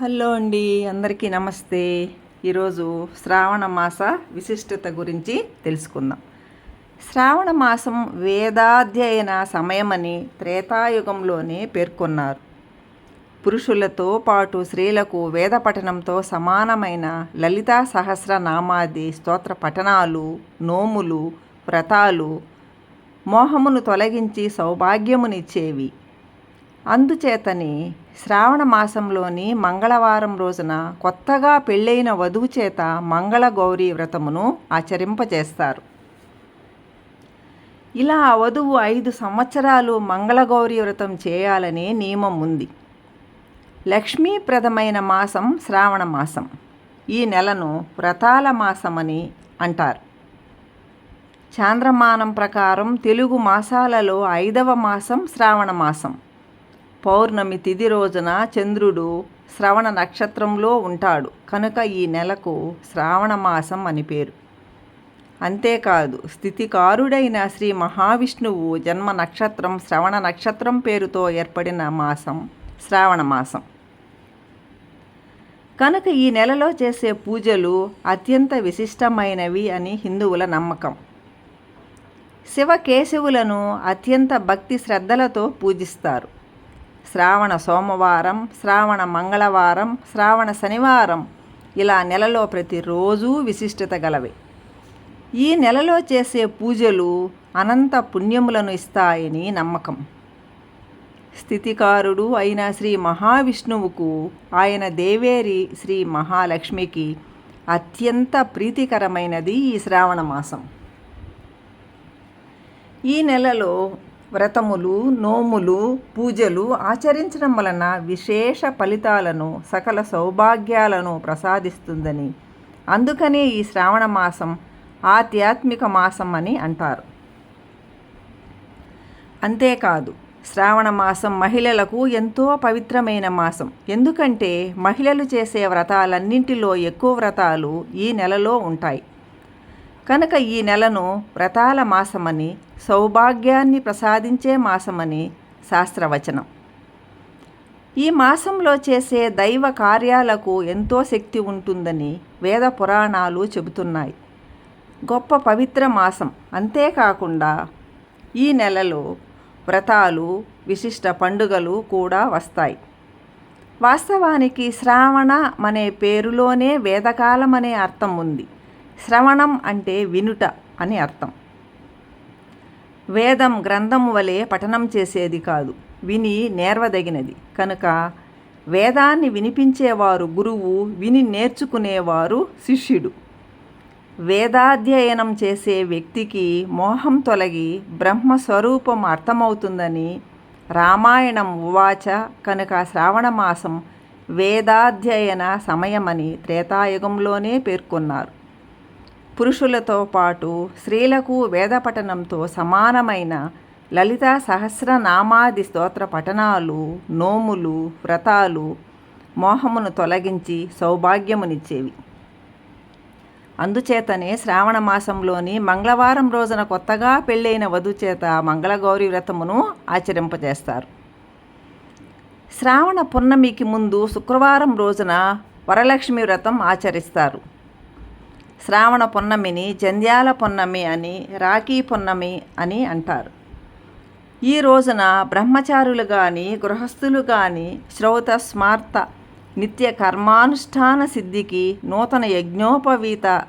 Hello అండి అందరికీ నమస్తే. ఈరోజు శ్రావణ మాస విశిష్టత గురించి తెలుసుకుందాం. శ్రావణ మాసం వేదాధ్యయన సమయమని త్రేతాయుగంలోనే పేర్కొన్నారు. పురుషులతో పాటు స్త్రీలకు వేద పఠనంతో సమానమైన లలితా సహస్రనామాది స్తోత్ర పఠనాలు నోములు వ్రతాలు మోహమును తొలగించి సౌభాగ్యమునిచ్చేవి. అందుచేతని శ్రావణ మాసంలోని మంగళవారం రోజున కొత్తగా పెళ్ళైన వధువు చేత మంగళ గౌరీ వ్రతమును ఆచరింపజేస్తారు. ఇలా ఆ వధువు ఐదు సంవత్సరాలు మంగళగౌరీ వ్రతం చేయాలనే నియమం ఉంది. లక్ష్మీప్రదమైన మాసం శ్రావణ మాసం. ఈ నెలను వ్రతాల మాసమని అంటారు. చాంద్రమానం ప్రకారం తెలుగు మాసాలలో ఐదవ మాసం శ్రావణ మాసం. పౌర్ణమి తిథి రోజున చంద్రుడు శ్రవణ నక్షత్రంలో ఉంటాడు. కనుక ఈ నెలకు శ్రావణ మాసం అని పేరు. అంతేకాదు స్థితికారుడైన శ్రీ మహావిష్ణువు జన్మ నక్షత్రం శ్రవణ నక్షత్రం పేరుతో ఏర్పడిన మాసం శ్రావణ మాసం. కనుక ఈ నెలలో చేసే పూజలు అత్యంత విశిష్టమైనవి అని హిందువుల నమ్మకం. శివకేశవులను అత్యంత భక్తి శ్రద్ధలతో పూజిస్తారు. శ్రావణ సోమవారం శ్రావణ మంగళవారం శ్రావణ శనివారం ఇలా నెలలో ప్రతిరోజు విశిష్టత గలవే. ఈ నెలలో చేసే పూజలు అనంత పుణ్యములను ఇస్తాయని నమ్మకం. స్థితికారుడు అయిన శ్రీ మహావిష్ణువుకు ఆయన దేవేరి శ్రీ మహాలక్ష్మికి అత్యంత ప్రీతికరమైనది ఈ శ్రావణ మాసం. ఈ నెలలో వ్రతములు నోములు పూజలు ఆచరించడం వలన విశేష ఫలితాలను సకల సౌభాగ్యాలను ప్రసాదిస్తుందని. అందుకనే ఈ శ్రావణ మాసం ఆధ్యాత్మిక మాసం అని అంటారు. అంతేకాదు శ్రావణ మాసం మహిళలకు ఎంతో పవిత్రమైన మాసం. ఎందుకంటే మహిళలు చేసే వ్రతాలన్నింటిలో ఎక్కువ వ్రతాలు ఈ నెలలో ఉంటాయి. కనుక ఈ నెలను వ్రతాల మాసమని సౌభాగ్యాన్ని ప్రసాదించే మాసమని శాస్త్రవచనం. ఈ మాసంలో చేసే దైవ కార్యాలకు ఎంతో శక్తి ఉంటుందని వేద పురాణాలు చెబుతున్నాయి. గొప్ప పవిత్ర మాసం. అంతేకాకుండా ఈ నెలలో వ్రతాలు విశిష్ట పండుగలు కూడా వస్తాయి. వాస్తవానికి శ్రావణ అనే పేరులోనే వేదకాలం అనే అర్థం ఉంది. శ్రవణం అంటే వినుట అని అర్థం. వేదం గ్రంథం వలె పఠనం చేసేది కాదు. విని నేర్వదగినది. కనుక వేదాన్ని వినిపించేవారు గురువు విని నేర్చుకునేవారు శిష్యుడు. వేదాధ్యయనం చేసే వ్యక్తికి మోహం తొలగి బ్రహ్మస్వరూపం అర్థమవుతుందని రామాయణం ఉవాచ కనుక శ్రావణమాసం వేదాధ్యయన సమయమని త్రేతాయుగంలోనే పేర్కొన్నారు. పురుషులతో పాటు స్త్రీలకు వేద పఠనంతో సమానమైన లలిత సహస్రనామాది స్తోత్ర పఠనాలు నోములు వ్రతాలు మోహమును తొలగించి సౌభాగ్యమునిచ్చేవి. అందుచేతనే శ్రావణ మాసంలోని మంగళవారం రోజున కొత్తగా పెళ్ళైన వధు చేత మంగళగౌరి వ్రతమును ఆచరింపజేస్తారు. శ్రావణ పున్నమికి ముందు శుక్రవారం రోజున వరలక్ష్మి వ్రతం ఆచరిస్తారు. శ్రావణ పున్నమిని జంధ్యాల పున్నమి అని రాఖీ పున్నమి అని అంటారు. ఈ రోజున బ్రహ్మచారులు కానీ గృహస్థులు కానీ శ్రౌత స్మార్త నిత్య కర్మానుష్ఠాన సిద్ధికి నూతన యజ్ఞోపవీత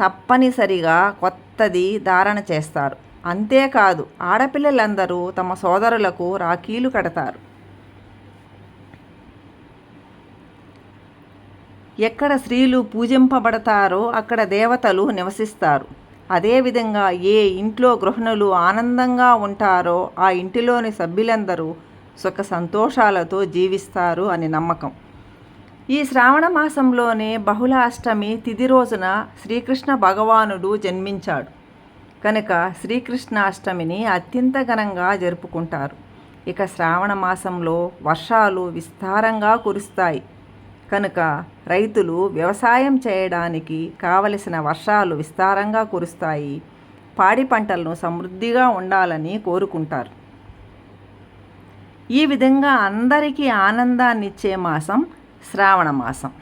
తప్పనిసరిగా కొత్తది ధారణ చేస్తారు. అంతేకాదు ఆడపిల్లలందరూ తమ సోదరులకు రాఖీలు కడతారు. ఎక్కడ స్త్రీలు పూజింపబడతారో అక్కడ దేవతలు నివసిస్తారు. అదేవిధంగా ఏ ఇంట్లో గృహిణులు ఆనందంగా ఉంటారో ఆ ఇంటిలోని సభ్యులందరూ సుఖ సంతోషాలతో జీవిస్తారు అని నమ్మకం. ఈ శ్రావణ మాసంలోనే బహుళ అష్టమి తిది రోజున శ్రీకృష్ణ భగవానుడు జన్మించాడు. కనుక శ్రీకృష్ణాష్టమిని అత్యంత ఘనంగా జరుపుకుంటారు. ఇక శ్రావణ మాసంలో వర్షాలు విస్తారంగా కురుస్తాయి. కనుక రైతులు వ్యవసాయం చేయడానికి కావలసిన వర్షాలు విస్తారంగా కురుస్తాయి. పాడి పంటలను సమృద్ధిగా ఉండాలని కోరుకుంటారు. ఈ విధంగా అందరికీ ఆనందాన్నిచ్చే మాసం శ్రావణ మాసం.